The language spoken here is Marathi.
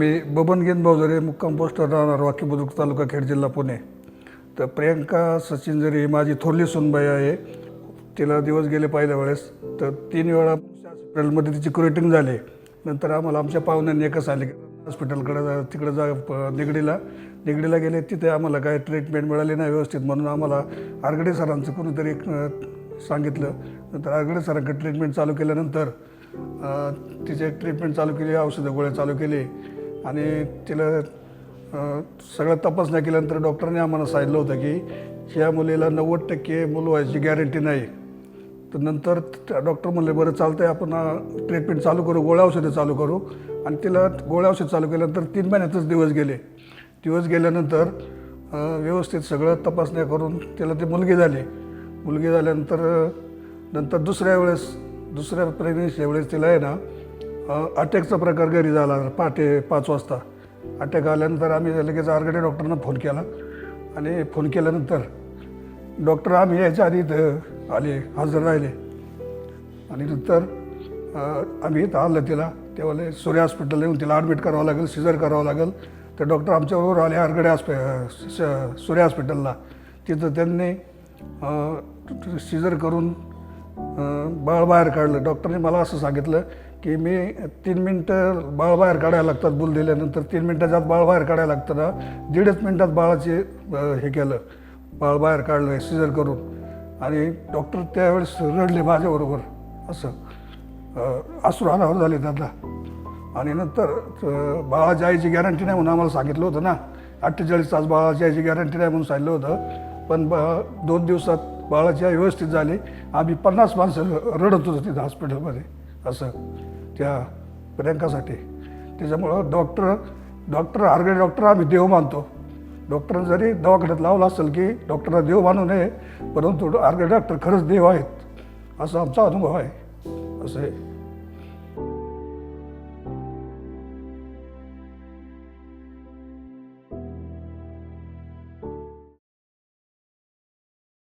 मी बबन गेन भाऊजरे मुक्काम पोस्ट राहणार वाकी बुद्रुक तालुका खेड जिल्हा पुणे. तर प्रियंका सचिन जरी ही माझी थोरली सुनबाई आहे तिला दिवस गेले पहिल्या वेळेस तर तीन वेळा हॉस्पिटलमध्ये तिची क्युरेटिंग झाली. नंतर आम्हाला आमच्या पाहुण्यांनी एकच आले की हॉस्पिटलकडे जा तिकडे जा निगडीला. निगडीला गेले तिथे आम्हाला काय ट्रीटमेंट मिळाली नाही व्यवस्थित म्हणून आम्हाला आरगडे सरांचं कोणीतरी सांगितलं. नंतर आरगडे सरांकडे ट्रीटमेंट चालू केल्यानंतर तिचे ट्रीटमेंट चालू केली औषधं गोळ्या चालू केली. आणि तिला सगळं तपासण्या केल्यानंतर डॉक्टरने आम्हाला सांगितलं होतं की ह्या मुलीला नव्वद टक्के मूल व्हायची गॅरंटी नाही. तर नंतर डॉक्टर म्हणले बरं चालतंय आपण ट्रीटमेंट चालू करू गोळ्या औषधं चालू करू. आणि तिला गोळ्या औषध चालू केल्यानंतर तीन महिन्यातच दिवस गेले. दिवस गेल्यानंतर व्यवस्थित सगळं तपासण्या करून तिला ती मुलगी झाली. मुलगी झाल्यानंतर नंतर दुसऱ्या वेळेस दुसऱ्या प्रेग्नन्सीच्या वेळेस तिला आहे ना अटॅकचा प्रकार घरी झाला पहाटे पाच वाजता. अटॅक आल्यानंतर आम्ही लगेच आरगडे डॉक्टरना फोन केला. आणि फोन केल्यानंतर डॉक्टर आम्ही यायच्या आधी इथं आले हजर राहिले. आणि नंतर आम्ही इथं आलं तिला. तेव्हा सूर्य हॉस्पिटल येऊन तिला ॲडमिट करावं लागेल सिजर करावं लागेल. तर डॉक्टर आमच्याबरोबर आले आरगडे हॉस्पि सूर्य हॉस्पिटलला. तिथं त्यांनी सिजर करून बाळ बाहेर काढलं. डॉक्टरने मला असं सांगितलं की मी तीन मिनटं बाळ बाहेर काढायला लागतात बुल दिल्यानंतर. तीन मिनटाच्या आत बाळ बाहेर काढायला लागतं दीडच मिनटात बाळाचे हे केलं. बाळ बाहेर काढलं सिजर करून. आणि डॉक्टर त्यावेळेस रडले माझ्याबरोबर. असं. अं, अनावर झाले दादा आणि नंतर बाळाच्या आईची गॅरंटी नाही म्हणून आम्हाला सांगितलं होतं ना. अठ्ठेचाळीस तास बाळाच्या आईची गॅरंटी नाही म्हणून सांगितलं होतं. पण ब दोन दिवसात बाळाची आई व्यवस्थित झाली. आम्ही पन्नास माणसं रडत होतो तिथं हॉस्पिटलमध्ये असं. त्या प्रियंकासाठी. त्याच्यामुळं डॉक्टर डॉक्टर आरगडे डॉक्टर आम्ही देव मानतो. डॉक्टर जरी दवाखान्यात लावलं असेल की डॉक्टरला देव मानू नये परंतु आरगडे डॉक्टर खरंच देव आहेत असा आमचा अनुभव आहे. असं आहे.